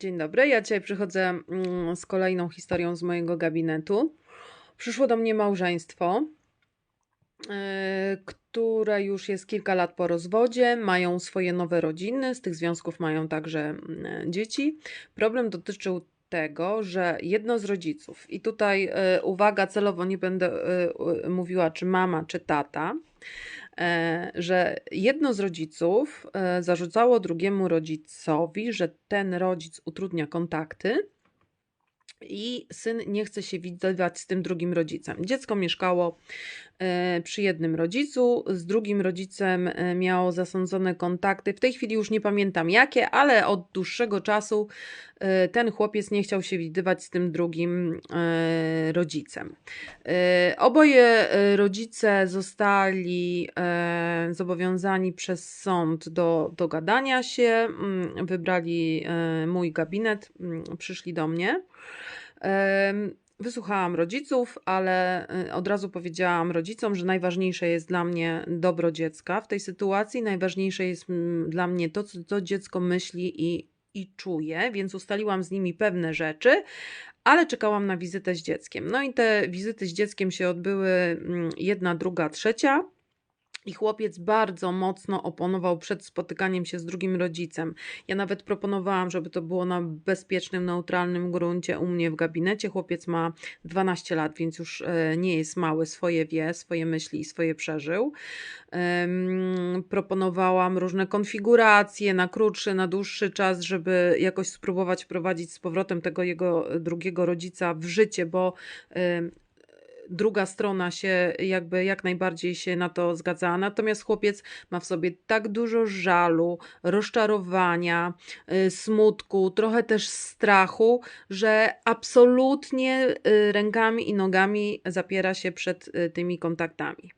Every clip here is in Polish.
Dzień dobry. Ja dzisiaj przychodzę mm, z kolejną historią z mojego gabinetu. Przyszło do mnie małżeństwo, e, które już jest kilka lat po rozwodzie, mają swoje nowe rodziny, z tych związków mają także mm, dzieci. Problem dotyczył tego, że jedno z rodziców, i tutaj e, uwaga, celowo nie będę e, mówiła, czy mama, czy tata, że jedno z rodziców e, zarzucało drugiemu rodzicowi, że ten rodzic utrudnia kontakty i syn nie chce się widywać z tym drugim rodzicem. Dziecko mieszkało e, przy jednym rodzicu, z drugim rodzicem e, miało zasądzone kontakty. W tej chwili już nie pamiętam jakie, ale od dłuższego czasu e, ten chłopiec nie chciał się widywać z tym drugim rodzicem. Oboje rodzice zostali zobowiązani przez sąd do dogadania się, mm, wybrali mój gabinet, mm, przyszli do mnie. Wysłuchałam rodziców, ale y, od razu powiedziałam rodzicom, że najważniejsze jest dla mnie dobro dziecka w tej sytuacji. Najważniejsze jest mm, dla mnie to, co, co dziecko myśli i, i czuje, więc ustaliłam z nimi pewne rzeczy, ale czekałam na wizytę z dzieckiem. No i te wizyty z dzieckiem się odbyły mm, jedna, druga, trzecia. I chłopiec bardzo mocno oponował przed spotykaniem się z drugim rodzicem. Ja nawet proponowałam, żeby to było na bezpiecznym, neutralnym gruncie u mnie w gabinecie. Chłopiec ma 12 lat, więc już e, nie jest mały, swoje wie, swoje myśli i swoje przeżył. Proponowałam różne konfiguracje na krótszy, na dłuższy czas, żeby jakoś spróbować wprowadzić z powrotem tego jego drugiego rodzica w życie, bo druga strona się jakby jak najbardziej się na to zgadzała. Natomiast chłopiec ma w sobie tak dużo żalu, rozczarowania, y, smutku, trochę też strachu, że absolutnie y, rękami i nogami zapiera się przed y, tymi kontaktami.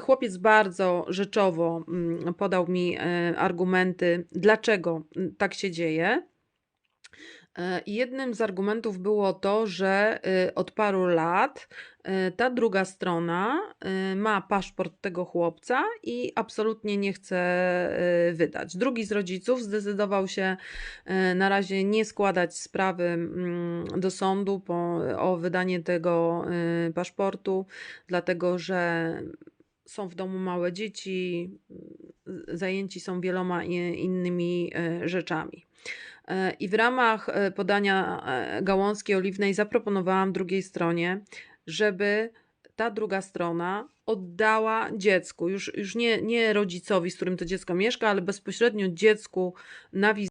Chłopiec bardzo rzeczowo mm, podał mi argumenty, dlaczego mm, tak się dzieje. E, jednym z argumentów było to, że y, od paru lat y, ta druga strona y, ma paszport tego chłopca i absolutnie nie chce wydać. Drugi z rodziców zdecydował się na razie nie składać sprawy mm, do sądu po, o wydanie tego paszportu, dlatego że są w domu małe dzieci, zajęci są wieloma innymi rzeczami. E, I w ramach e, podania e, gałązki oliwnej zaproponowałam drugiej stronie, żeby ta druga strona oddała dziecku, już, już nie, nie rodzicowi, z którym to dziecko mieszka, ale bezpośrednio dziecku na wizytę